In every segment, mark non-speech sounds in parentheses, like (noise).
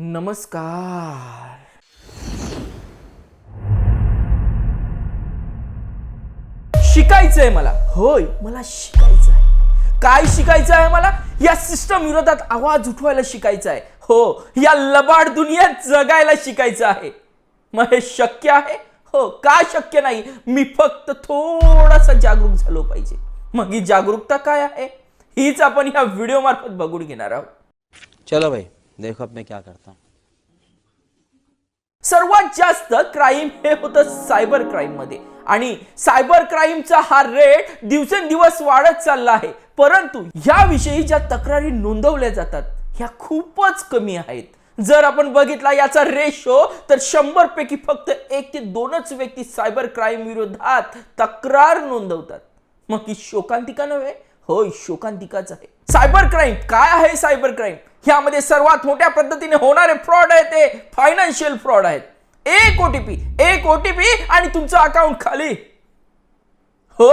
नमस्कार. शिकायचंय मला. होय मला शिकायचं आहे काय शिकायचं आहे मला? या सिस्टम विरोधात आवाज उठवायला शिकायचं आहे हो या लबाड दुनियेत जगायला शिकायचं आहे मग हे शक्य आहे? हो का शक्य नाही? मी फक्त थोडासा जागरूक झालो पाहिजे. मग ही जागरूकता काय आहे? हीच आपण या व्हिडिओ मार्फत बघून घेणार आहोत. चलो भाई देखो अब मैं क्या करता हूँ। सर्वात जास्त क्राईम हे होतं सायबर क्राईममध्ये. आणि सायबर क्राईमचा हा रेट दिवसेंदिवस वाढत चालला आहे. परंतु याविषयी ज्या तक्रारी नोंदवल्या जातात ह्या खूपच कमी आहेत. जर आपण बघितला याचा रेशो तर शंभर पैकी फक्त एक ते दोनच व्यक्ती सायबर क्राईम विरोधात तक्रार नोंदवतात. मग ही शोकांतिका नव्हे? होय शोकांतिकाच आहे. सायबर क्राईम काय आहे सायबर क्राईम यामध्ये सर्वात मोठ्या पद्धतीने होणारे फ्रॉड आहे ते फायनान्शियल फ्रॉड आहेत. एक ओटीपी एक ओटीपी आणि तुमचं अकाउंट खाली. हो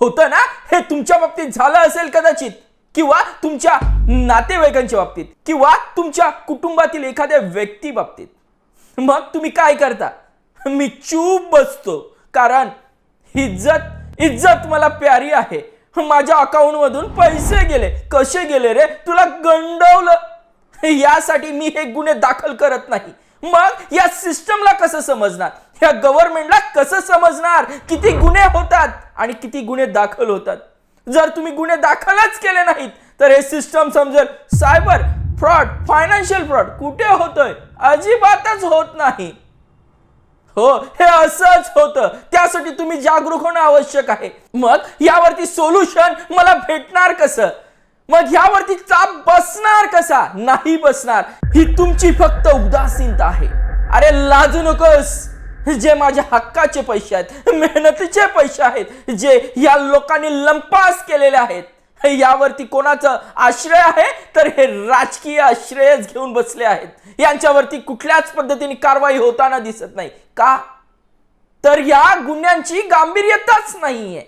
होतं ना? हे तुमच्या बाबतीत झालं असेल कदाचित. किंवा तुमच्या नातेवाईकांच्या बाबतीत. किंवा तुमच्या कुटुंबातील एखाद्या व्यक्ती बाबतीत. मग तुम्ही काय करता? मी चूप बसतो. कारण इज्जत इज्जत मला प्यारी आहे. माझ्या अकाउंट मधून पैसे गेले. कसे गेले रे? तुला गंडवलं. यासाठी मी हे गुन्हे दाखल करत नाही. मग या सिस्टमला कसं समजणार? या गव्हर्नमेंटला कसं समजणार? किती गुन्हे होतात आणि किती गुन्हे दाखल होतात? जर तुम्ही गुन्हे दाखलच केले नाहीत तर हे सिस्टम समजेल सायबर फ्रॉड फायनान्शियल फ्रॉड कुठे होतोय? अजिबातच होत नाही. हो हे असंच होतं. त्यासाठी तुम्ही जागरूक होणं आवश्यक आहे. मग यावरती सोल्युशन मला भेटणार कसं? मग यावरती चाप बसणार कसा? नाही बसणार. ही तुमची फक्त उदासीनता आहे. अरे लाजू नकोस. जे माझ्या हक्काचे पैसे आहेत मेहनतीचे पैसे आहेत जे या लोकांनी लंपास केलेले आहेत यावरती कोणाचं आश्रय आहे? तर हे राजकीय आश्रयच घेऊन बसले आहेत. यांच्यावरती कुठल्याच पद्धतीने कारवाई होताना दिसत नाही. का? तर या गुन्ह्यांची गांभीर्यताच नाहीये.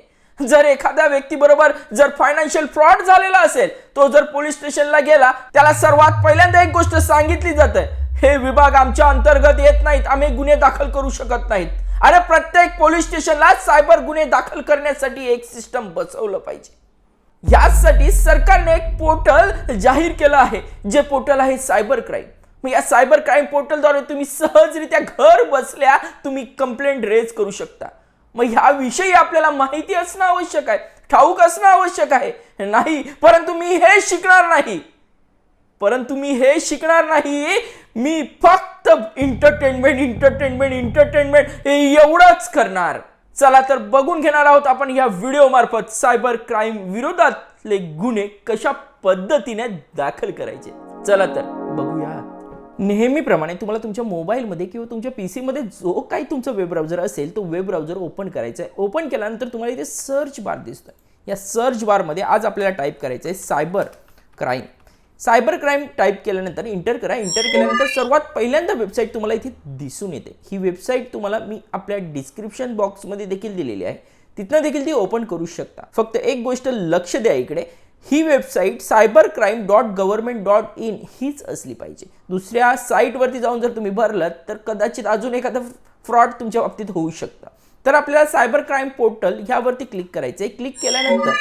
जर एखाद्या व्यक्तीबरोबर जर फायनान्शियल फ्रॉड झालेला असेल तो जर पोलीस स्टेशनला गेला त्याला सर्वात पहिल्यांदा एक गोष्ट सांगितली जाते. हे विभाग आमच्या अंतर्गत येत नाहीत. आम्ही गुन्हे दाखल करू शकत नाहीत. अरे प्रत्येक पोलीस स्टेशनला सायबर गुन्हे दाखल करण्यासाठी एक सिस्टम बसवलं पाहिजे. यासाठी सरकारने एक पोर्टल जाहीर केलं आहे. जे पोर्टल आहे सायबर क्राईम. मग या सायबर क्राईम पोर्टलद्वारे तुम्ही सहजरित्या घर बसल्या तुम्ही कंप्लेंट रेज करू शकता. मग ह्याविषयी आपल्याला माहिती असणं आवश्यक आहे. ठाऊक असणं आवश्यक आहे. नाही परंतु मी हे शिकणार नाही. परंतु मी हे शिकणार नाही. मी फक्त एंटरटेनमेंट एंटरटेनमेंट एंटरटेनमेंट एवढंच करणार. चला तर बघून घेणार आहोत आपण या व्हिडिओ मार्फत सायबर क्राईम विरोधातले गुन्हे कशा पद्धतीने दाखल करायचे. चला तर बघूयात. नेहमीप्रमाणे तुम्हाला तुमच्या मोबाईलमध्ये किंवा तुमच्या पी सीमध्ये जो काही तुमचा वेब ब्राउझर असेल तो वेब ब्राउझर ओपन करायचा आहे ओपन केल्यानंतर तुम्हाला इथे सर्च बार दिसतोय. या सर्च बारमध्ये आज आपल्याला टाईप करायचं आहे cyber crime cyber crime type केल्यानंतर इंटर करा. इंटर केल्यानंतर सर्वात पहिल्यांदा वेबसाईट तुम्हाला इथे दिसून येते. ही वेबसाईट तुम्हाला मी आपल्या डिस्क्रिप्शन बॉक्समध्ये देखील दिलेली आहे. तिथनं देखील ती ओपन करू शकता. फक्त एक गोष्ट लक्ष द्या इकडे. ही website cyber crime dot government dot in हीच असली पाहिजे. दुसऱ्या साईटवरती जाऊन जर तुम्ही भरलं तर कदाचित अजून एखादा फ्रॉड तुमच्या बाबतीत होऊ शकतं. तर आपल्याला सायबर क्राईम पोर्टल ह्यावरती क्लिक करायचं आहे क्लिक केल्यानंतर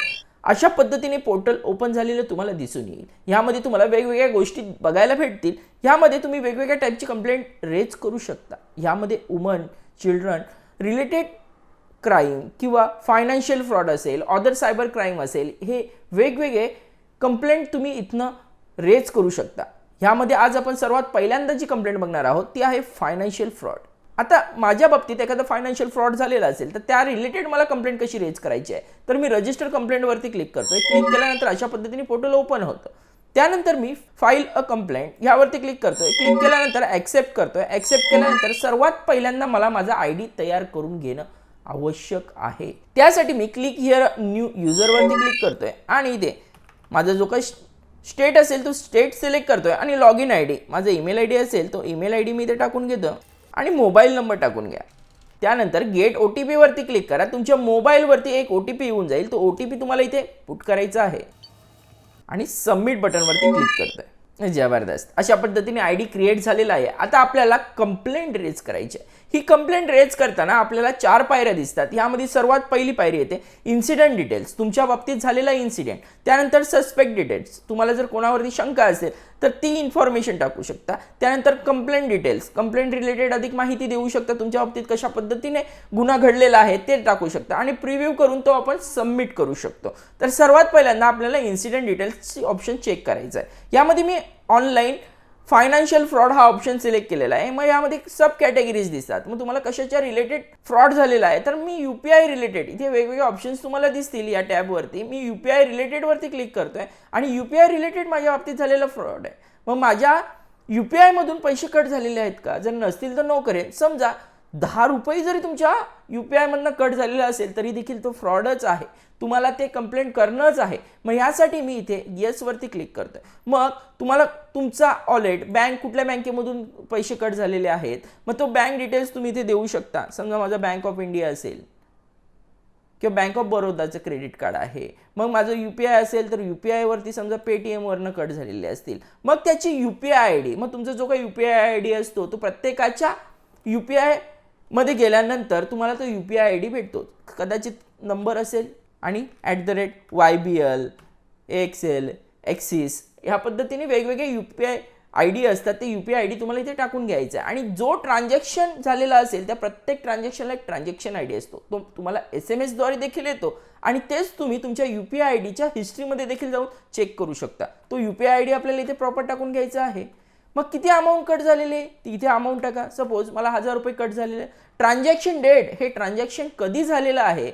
अशा पद्धतीने पोर्टल ओपन झालेलं तुम्हाला दिसून येईल. ह्यामध्ये तुम्हाला वेगवेगळ्या गोष्टी बघायला भेटतील. ह्यामध्ये तुम्ही वेगवेगळ्या टाईपची कंप्लेंट रेज करू शकता. ह्यामध्ये वुमन चिल्ड्रन रिलेटेड क्राईम किंवा फायनान्शियल फ्रॉड असेल अदर सायबर क्राईम असेल हे वेगवेगळे कंप्लेंट तुम्ही इथनं रेज करू शकता. ह्यामध्ये आज आपण सर्वात पहिल्यांदा जी कंप्लेंट बघणार आहोत ती आहे फायनान्शियल फ्रॉड आता माझ्या बाबतीत एखादा फायनान्शियल फ्रॉड झालेला असेल तर त्या रिलेटेड मला कंप्लेंट कशी रेज करायची आहे? तर मी रजिस्टर कंप्लेंटवरती क्लिक करतोय. क्लिक केल्यानंतर अशा पद्धतीने पोर्टल ओपन होतं. त्यानंतर मी फाईल अ कंप्लेंट यावरती क्लिक करतोय. क्लिक केल्यानंतर ॲक्सेप्ट करतोय. ॲक्सेप्ट केल्यानंतर सर्वात पहिल्यांदा मला माझा आय डी तयार करून घेणं आवश्यक आहे. त्यासाठी मी क्लिक हिअर न्यू युजरवरती क्लिक करतोय. आणि इथे माझा जो काही स्टेट असेल तो स्टेट सिलेक्ट करतोय. आणि लॉग इन आय डी माझा ईमेल आय डी असेल तो ईमेल आय डी मी इथे टाकून घेतो. आणि मोबाईल नंबर टाकून घ्या. त्यानंतर गेट ओ टी पीवरती क्लिक करा. तुमच्या मोबाईलवरती एक ओ टी पी येऊन जाईल. तो ओ टी पी तुम्हाला इथे पुट करायचा आहे. आणि सबमिट बटनवरती क्लिक करतोय. जबरदस्त. अशा पद्धतीने आय डी क्रिएट झालेला आहे. आता आपल्याला कंप्लेंट रेज करायची आहे. ही कंप्लेंट रेज करताना आपल्याला चार पायऱ्या दिसतात. यामध्ये सर्वात पहिली पायरी येते इन्सिडेंट डिटेल्स तुमच्या बाबतीत झालेला इन्सिडेंट त्यानंतर सस्पेक्ट डिटेल्स तुम्हाला जर कोणावरती शंका असेल तर ती इन्फॉर्मेशन टाकू शकता. त्यानंतर कंप्लेंट डिटेल्स कंप्लेंट रिलेटेड अधिक माहिती देऊ शकता. तुमच्या बाबतीत कशा पद्धतीने गुन्हा घडलेला आहे ते टाकू शकता. आणि प्रिव्ह्यू करून तो आपण सबमिट करू शकतो. तर सर्वात पहिल्यांदा आपल्याला इन्सिडेंट डिटेल्सची ऑप्शन चेक करायचं आहे यामध्ये मी ऑनलाईन फायनान्शियल फ्रॉड हा ऑप्शन सिलेक्ट केलेला आहे. मग यामध्ये सब कॅटेगरीज दिसतात. मग तुम्हाला कशाच्या रिलेटेड फ्रॉड झालेला आहे? तर मी यू पी आय रिलेटेड इथे वेगवेगळे ऑप्शन्स तुम्हाला दिसतील या टॅबवरती मी यू पी आय रिलेटेडवरती क्लिक करतोय आणि यू पी आय रिलेटेड माझ्या बाबतीत झालेला फ्रॉड आहे. मग माझ्या यू पी आयमधून पैसे कट झालेले आहेत का? जर नसतील तर नो करेन. समजा दहा रुपये जरी तुमच्या यू पी आयमधनं कट झालेला असेल तरी देखील तो फ्रॉडच आहे. तुम्हाला ते कंप्लेंट करणंच आहे. मग ह्यासाठी मी इथे येसवरती क्लिक करतो मग तुम्हाला तुमचा ऑलेट बँक कुठल्या बँकेमधून पैसे कट झालेले आहेत मग तो बँक डिटेल्स तुम्ही इथे देऊ शकता. समजा माझा बँक ऑफ इंडिया असेल किंवा बँक ऑफ बरोदाचं क्रेडिट कार्ड आहे. मग माझं यू पी आय असेल तर यू पी आयवरती समजा पेटीएमवरनं कट झालेले असतील. मग त्याची U P I I D मग तुमचा जो काही U P I I D असतो तो प्रत्येकाच्या यू पी आयमध्ये गेल्यानंतर तुम्हाला तो U P I I D भेटतो. कदाचित नंबर असेल आणि at the rate Y B L X L Axis ह्या पद्धतीने वेगवेगळे U P I I D असतात. ते U P I I D तुम्हाला इथे टाकून घ्यायचं आहे. आणि जो ट्रान्झॅक्शन झालेला असेल त्या प्रत्येक ट्रान्झॅक्शनला एक ट्रान्झॅक्शन आय डी असतो. तो तुम्हाला एस एम एसद्वारे देखील येतो. आणि तेच तुम्ही तुमच्या यू पी आय आय डीच्या हिस्ट्रीमध्ये देखील जाऊन चेक करू शकता. तो U P I I D आपल्याला इथे प्रॉपर टाकून घ्यायचा आहे. मग किती अमाऊंट कट झालेले? ती इथे अमाऊंट टाका. सपोज मला हजार रुपये कट झालेले. ट्रान्झॅक्शन डेट हे ट्रान्झॅक्शन कधी झालेलं आहे?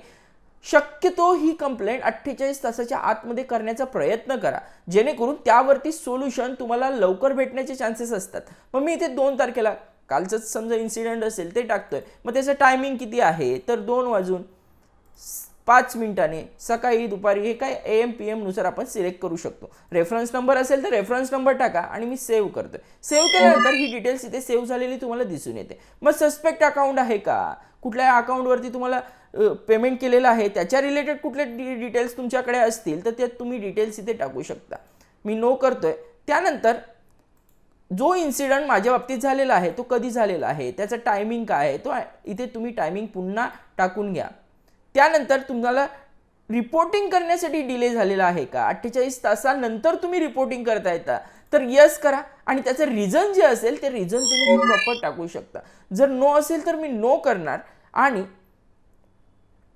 शक्यतो ही कंप्लेंट अठ्ठेचाळीस तासाच्या आतमध्ये करण्याचा प्रयत्न करा. जेणेकरून त्यावरती सोल्युशन तुम्हाला लवकर भेटण्याचे चान्सेस असतात. मग मी इथे दोन तारखेला कालचंच समजा इन्सिडेंट असेल ते टाकतोय. मग त्याचं टायमिंग किती आहे? तर दोन वाजून पाच मिनिटाने सकाळी दुपारी हे काय ए एम पी एमनुसार आपण सिलेक्ट करू शकतो. रेफरन्स नंबर असेल तर रेफरन्स नंबर टाका आणि मी सेव्ह करतोय. सेव्ह केल्यानंतर ही डिटेल्स इथे सेव्ह झालेली तुम्हाला दिसून येते. मग सस्पेक्ट अकाउंट आहे का? कुठल्या अकाउंटवरती तुम्हाला पेमेंट केलेलं आहे त्याच्या रिलेटेड कुठले डि डिटेल्स तुमच्याकडे असतील तर ते तुम्ही डिटेल्स इथे टाकू शकता. मी नो करतोय. त्यानंतर जो इन्सिडंट माझ्या बाबतीत झालेला आहे तो कधी झालेला आहे त्याचा टायमिंग काय आहे तो इथे तुम्ही टायमिंग पुन्हा टाकून घ्या. त्यानंतर तुम्हाला रिपोर्टिंग करण्यासाठी डिले झालेला आहे का? अठ्ठेचाळीस तासानंतर तुम्ही रिपोर्टिंग करता येता. तर यस करा. आणि त्याचं रिझन जे असेल ते रिझन तुम्ही प्रॉपर टाकू शकता. जर नो असेल तर मी नो करणार. आणि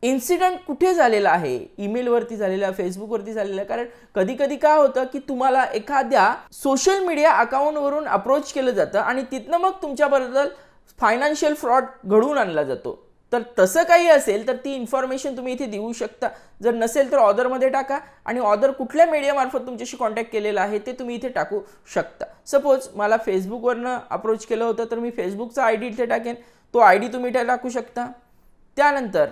इन्सिडंट कुठे झालेला आहे? ईमेलवरती झालेला फेसबुकवरती झालेला. आहे कारण कधी कधी काय होतं की तुम्हाला एखाद्या सोशल मीडिया अकाउंटवरून अप्रोच केलं जातं आणि तिथनं मग तुमच्याबद्दल फायनान्शियल फ्रॉड घडवून आणला जातो. तर तसं काही असेल तर ती इन्फॉर्मेशन तुम्ही इथे देऊ शकता. जर नसेल तर ऑर्डरमध्ये टाका आणि ऑर्डर कुठल्या मीडियामार्फत तुमच्याशी कॉन्टॅक्ट केलेला आहे ते तुम्ही इथे टाकू शकता. सपोज मला फेसबुकवरनं अप्रोच केलं होतं तर मी फेसबुकचा आय डी इथे टाकेन. तो आय डी तुम्ही इथे टाकू शकता. त्यानंतर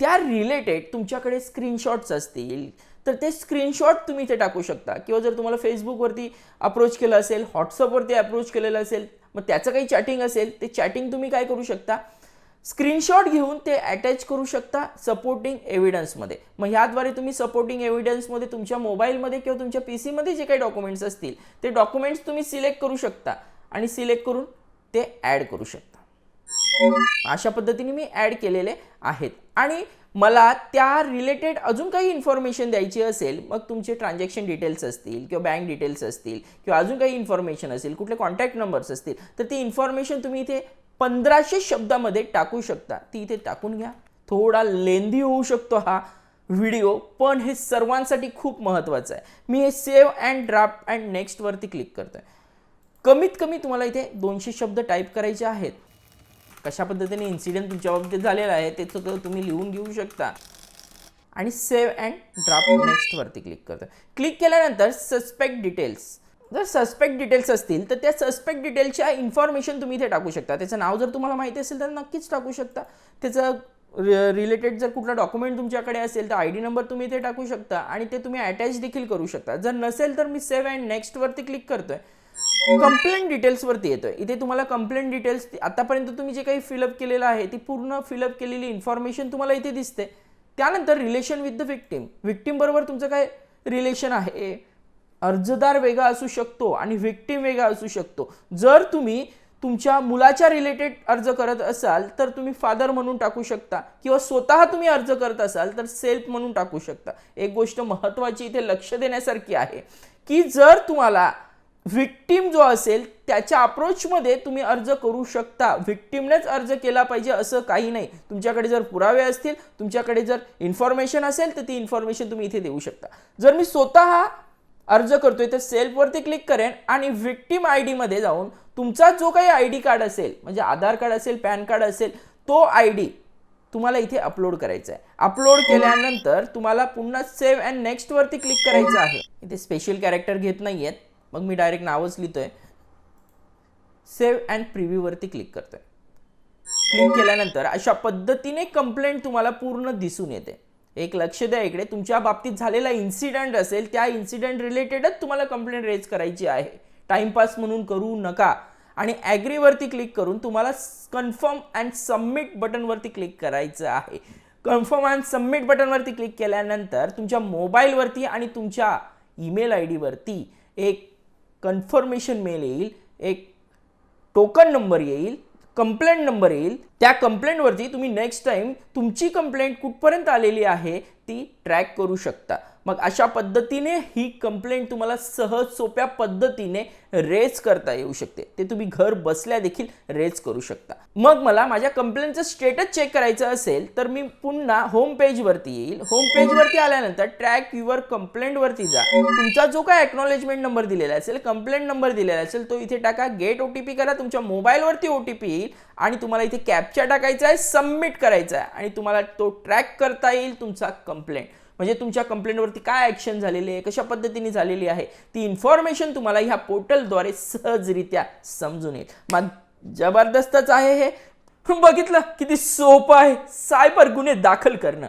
त्या रिलेटेड तुमच्याकडे स्क्रीनशॉट्स असतील. तर ते स्क्रीनशॉट तुम्ही इथे टाकू शकता. किंवा जर तुम्हाला फेसबुकवरती अप्रोच केलं असेल व्हॉट्सअपवरती अप्रोच केलेलं असेल मग त्याचं काही चॅटिंग असेल ते चॅटिंग तुम्ही काय करू शकता? स्क्रीनशॉट घेऊन ते अटॅच करू शकता सपोर्टिंग एव्हिडन्समध्ये मग ह्याद्वारे तुम्ही सपोर्टिंग एव्हिडन्समध्ये तुमच्या मोबाईलमध्ये किंवा तुमच्या पी सीमध्ये जे काही डॉक्युमेंट्स असतील ते डॉक्युमेंट्स तुम्ही सिलेक्ट करू शकता आणि सिलेक्ट करून ते ॲड करू शकता. अशा पद्धतीने मी ॲड केलेले आहेत. आणि मला त्या रिलेटेड अजून काही इन्फॉर्मेशन द्यायची असेल मग तुमचे ट्रान्झॅक्शन डिटेल्स असतील किंवा बँक डिटेल्स असतील किंवा अजून काही इन्फॉर्मेशन असेल कुठले कॉन्टॅक्ट नंबर्स असतील तर ती इन्फॉर्मेशन तुम्ही इथे पंधराशे शब्दामध्ये टाकू शकता. ती इथे टाकून घ्या. थोडा लेंदी होऊ शकतो हा व्हिडिओ पण हे सर्वांसाठी खूप महत्त्वाचं आहे. मी हे सेव्ह अँड ड्राफ्ट अँड नेक्स्टवरती क्लिक करतोय. कमीत कमी तुम्हाला इथे दोनशे शब्द टाईप करायचे आहेत. कशा पद्धतीने इन्सिडेंट तुमच्या बाबतीत झालेला आहे ते सगळं तुम्ही लिहून घेऊ शकता. आणि सेव्ह अँड ड्राफ्ट नेक्स्टवरती क्लिक करतो क्लिक केल्यानंतर सस्पेक्ट डिटेल्स जर सस्पेक्ट डिटेल्स असतील तर त्या सस्पेक्ट डिटेल्सच्या इन्फॉर्मेशन तुम्ही इथे टाकू शकता. त्याचं नाव जर तुम्हाला माहिती असेल तर नक्कीच टाकू शकता. त्याचं रिलेटेड जर कुठला डॉक्युमेंट तुमच्याकडे असेल तर आय डी नंबर तुम्ही इथे टाकू शकता आणि ते तुम्ही अटॅच देखील करू शकता. जर नसेल तर मी सेव्ह अँड नेक्स्टवरती क्लिक करतोय. कंप्लेंट डिटेल्सवरती येतोय. इथे तुम्हाला कंप्लेंट डिटेल्स आतापर्यंत तुम्ही जे काही फिलअप केलेलं आहे ती पूर्ण फिलअप केलेली इन्फॉर्मेशन तुम्हाला इथे दिसते. त्यानंतर relation with the victim victim बरोबर तुमचं काय रिलेशन आहे? अर्जदार वेगळा असू शकतो आणि व्हिक्टीम वेगळा असू शकतो. जर तुम्ही तुमच्या मुलाच्या रिलेटेड अर्ज करत असाल तर तुम्ही फादर म्हणून टाकू शकता. किंवा स्वतः तुम्ही अर्ज करत असाल तर सेल्फ म्हणून टाकू शकता. एक गोष्ट महत्त्वाची इथे लक्ष देण्यासारखी आहे की जर तुम्हाला व्हिक्टीम जो असेल त्याच्या अप्रोचमध्ये तुम्ही अर्ज करू शकता. व्हिक्टीमनेच अर्ज केला पाहिजे असं काही नाही. तुमच्याकडे जर पुरावे असतील तुमच्याकडे जर इन्फॉर्मेशन असेल तर ती इन्फॉर्मेशन तुम्ही इथे देऊ शकता. जर मी स्वतः अर्ज करतोय तर सेल्फवरती क्लिक करेन आणि विक्टीम आय डीमध्ये जाऊन तुमचा जो काही आय डी कार्ड असेल म्हणजे आधार कार्ड असेल पॅन कार्ड असेल तो आय डी तुम्हाला इथे अपलोड करायचा आहे. अपलोड केल्यानंतर तुम्हाला पुन्हा सेव्ह अँड नेक्स्ट वरती क्लिक करायचं आहे. इथे स्पेशल कॅरेक्टर घेत नाही आहेत मग मी डायरेक्ट नावच लिहितोय. सेव्ह अँड प्रिव्ह्यूवरती क्लिक करतोय. क्लिक केल्यानंतर अशा पद्धतीने कंप्लेंट तुम्हाला पूर्ण दिसून येते. एक लक्ष द्या इकडे. तुमच्या बाबतीत झालेला इन्सिडेंट असेल त्या इन्सिडेंट रिलेटेडच तुम्हाला कंप्लेंट रेज करायची आहे. टाइमपास म्हणून करू नका. आणि ॲग्रीवरती क्लिक करून तुम्हाला कन्फर्म अँड सबमिट बटनवरती क्लिक करायचं आहे. कन्फर्म अँड सबमिट बटनवरती क्लिक केल्यानंतर तुमच्या मोबाईलवरती आणि तुमच्या ईमेल आय डीवरती एक कन्फर्मेशन मेल येईल एक टोकन नंबर येईल कंप्लेंट नंबर येईल. त्या कंप्लेंटवरती तुम्ही नेक्स्ट टाइम तुमची कंप्लेंट कुठपर्यंत आलेली आहे ती ट्रॅक करू शकता. मग अशा पद्धतीने ही कंप्लेंट तुम्हाला सहज सोप्या पद्धतीने रेज करता येऊ शकते. ते तुम्ही घर बसल्या देखील रेज करू शकता. मग मला माझ्या कंप्लेंटचं स्टेटस चेक करायचं असेल तर मी पुन्हा होम पेजवरती येईल. होम पेजवरती आल्यानंतर ट्रॅक युअर कंप्लेंटवरती जा. तुमचा जो काय एक्नॉलेजमेंट नंबर दिलेला असेल कंप्लेंट नंबर दिलेला असेल तो इथे टाका. गेट ओ टी पी करा. तुमच्या मोबाईलवरती ओ टी पी येईल. आणि तुम्हाला इथे कॅप्चा टाकायचा आहे सबमिट करायचा आहे. आणि तुम्हाला तो ट्रॅक करता येईल तुमचा कंप्लेंट म्हणजे तुमच्या कंप्लेंटवरती काय ॲक्शन झालेली आहे कशा पद्धतीने झालेली आहे ती इन्फॉर्मेशन तुम्हाला ह्या पोर्टलद्वारे सहजरित्या समजून येईल. मग जबरदस्तच आहे हे. (laughs) बघितलं किती सोपं आहे. सायबर गुन्हे दाखल करणं.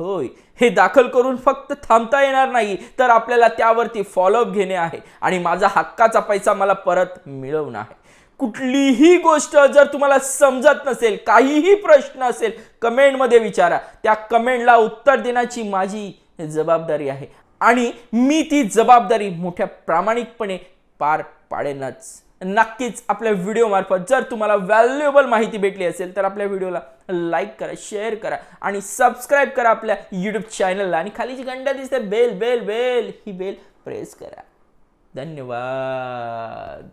होय हे दाखल करून फक्त थांबता येणार नाही तर आपल्याला त्यावरती फॉलोअप घेणे आहे. आणि माझा हक्काचा पैसा मला परत मिळवणं आहे. कुठलीही गोष्ट जर तुम्हाला समजत नसेल काहीही प्रश्न असेल कमेंटमध्ये विचारा. त्या कमेंटला उत्तर देण्याची माझी जबाबदारी आहे. आणि मी ती जबाबदारी मोठ्या प्रामाणिकपणे पार पाडेनच. नक्कीच आपल्या व्हिडिओमार्फत जर तुम्हाला व्हॅल्युएबल माहिती भेटली असेल तर आपल्या व्हिडिओला लाईक करा शेअर करा आणि सबस्क्राईब करा आपल्या यूट्यूब चॅनलला आणि खाली जी घंटा दिसते बेल बेल बेल ही बेल प्रेस करा. धन्यवाद.